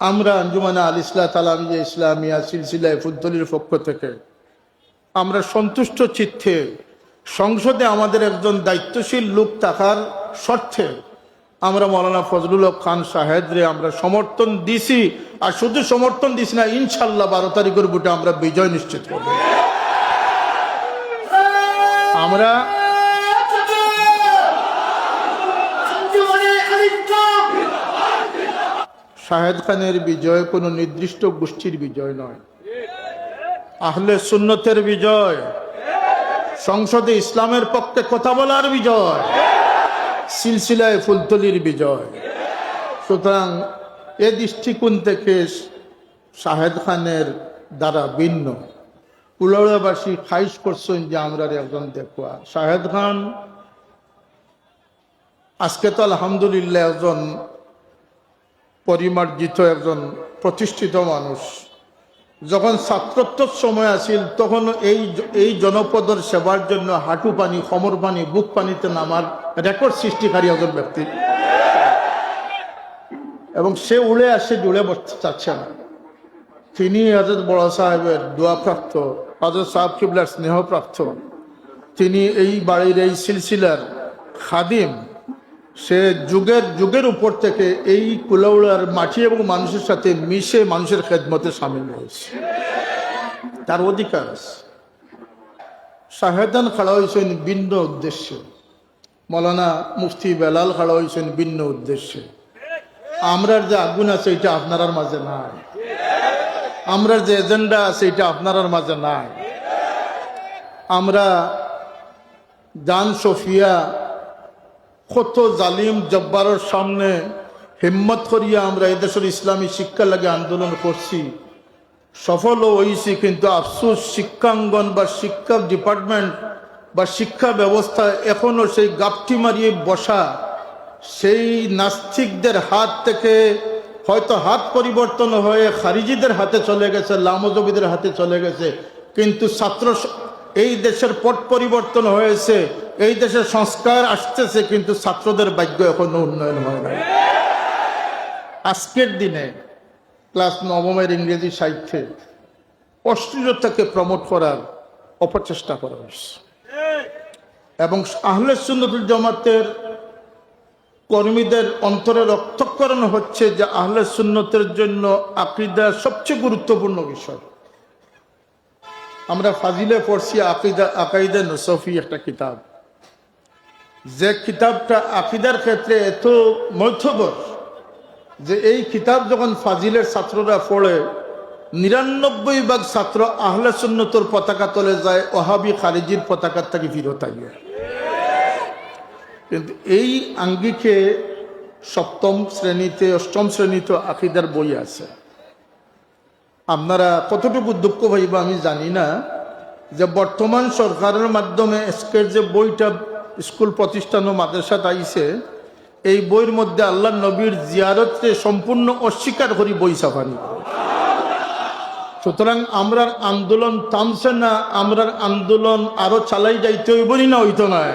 আমরা আঞ্জুমানা আল ইসলা তালামিয়া ইসলামিয়া সিলসিলায় ফুদ্দলির পক্ষ থেকে, আমরা সন্তুষ্ট চিত্তে সংসদে আমাদের একজন দায়িত্বশীল লোক থাকার স্বার্থে আমরা মৌলানা ফজলুল খান সাহেদরে আমরা সমর্থন দিছি, আর শুধু সমর্থন দিছি না ইনশাল্লাহ বারো তারিখের বুটে আমরা বিজয় নিশ্চিত করব। আমরা শাহেদ খানের বিজয় কোনো নির্দিষ্ট গোষ্ঠীর বিজয় নয়। আহলে সুন্নতের বিজয়, সংসদে ইসলামের পক্ষে কথা বলার বিজয়, সিলসিলায় ফুলতলির বিজয়। সুতরাং এ দৃষ্টিকোণ থেকে শাহেদ খানের দ্বারা ভিন্ন। কুলড়াবাসী খাইশ করছেন যে আমরা একজন দেখুয়া। শাহেদ খান, আজকে তো আলহামদুলিল্লাহ একজন পরিমার্জিত একজন প্রতিষ্ঠিত মানুষ। যখন ছাত্রত্বর সময় আসিল তখন এই এই জনপদের সেবার জন্য হাঁটু পানি, কমর পানি, বুক পানিতে নামার রেকর্ড সৃষ্টিকারী একজন ব্যক্তি। এবং সে উড়ে আসে জুড়ে বসতে চাচ্ছে না। তিনি হজরত বড় সাহেবের দোয়াপ্রাপ্ত হজরত সাহেব কিবলার স্নেহপ্রাপ্ত। তিনি এই বাড়ির এই সিলসিলার খাদিম সে যুগের যুগের উপর থেকে এই কুলাউড়ার মাটি এবং মানুষের সাথে মিশে মানুষের খেদমতে সামিল হয়েছে। তার অধিকার আছে। শাহেদান খাড়া হয়েছেন ভিন্ন উদ্দেশ্যে। মৌলানা মুফতি বেলাল খাড়া হয়েছেন ভিন্ন উদ্দেশ্যে। আমরার যে আগুন আছে, এটা আপনার মাঝে নাই। আমরার যে এজেন্ডা আছে, এটা আপনার মাঝে নাই। আমরা জান, সফিয়া কত জালিম জব্বারের সামনে হিম্মত করিয়া আমরা এদেশের ইসলামী শিক্ষা লাগে আন্দোলন করছি। সফল হয়েছি কিন্তু আফসোস শিক্ষাঙ্গন বা শিক্ষা ডিপার্টমেন্ট বা শিক্ষা ব্যবস্থা এখনও সেই গাপটি মারিয়ে বসা, সেই নাস্তিকদের হাত থেকে হয়তো হাত পরিবর্তন হয়ে খারিজিদের হাতে চলে গেছে লামজবিদের হাতে চলে গেছে। কিন্তু ছাত্র এই দেশের পট পরিবর্তন হয়েছে, এই দেশের সংস্কার আসতেছে, কিন্তু ছাত্রদের ভাগ্য এখনও উন্নয়ন হয় নাই। আজকের দিনে ক্লাস নবমের ইংরেজি সাহিত্যে অশ্লীলতাকে প্রমোট করার অপচেষ্টা করা হয়েছে। এবং আহলে সুন্নতুল জমাতের কর্মীদের অন্তরে রক্তকরণ হচ্ছে যে আহলে সুন্নতের জন্য আকিদার সবচেয়ে গুরুত্বপূর্ণ বিষয়। আমরা ফাজিলে পড়ছি আকিদা, আকাইদা নসফি একটা কিতাব। যে কিতাবটা আকিদার ক্ষেত্রে এত মধ্যবর যে এই কিতাব যখন ফাজিলের ছাত্ররা পড়ে, নিরানব্বই ভাগ ছাত্র আহলে সুন্নতর পতাকা তলে যায়, ওহাবি খারিজির পতাকার থেকে ফিরত আইয়া কিন্তু এই আঙ্গিকে সপ্তম শ্রেণীতে, অষ্টম শ্রেণীতে আকিদার বই আছে। আপনারা কতটুকু দুঃখ ভাইবা আমি জানি না যে বর্তমান সরকারের মাধ্যমে আজকের যে বইটা স্কুল প্রতিষ্ঠান ও মাদ্রাসাত আইছে, এই বইয়ের মধ্যে আল্লাহ নবীর জিয়ারতকে সম্পূর্ণ অস্বীকার করি বই ছাপানি। সুতরাং আমরার আন্দোলন থামছে না, আমরার আন্দোলন আরও চালাই যাইতে হইবনি না, হইতো নয়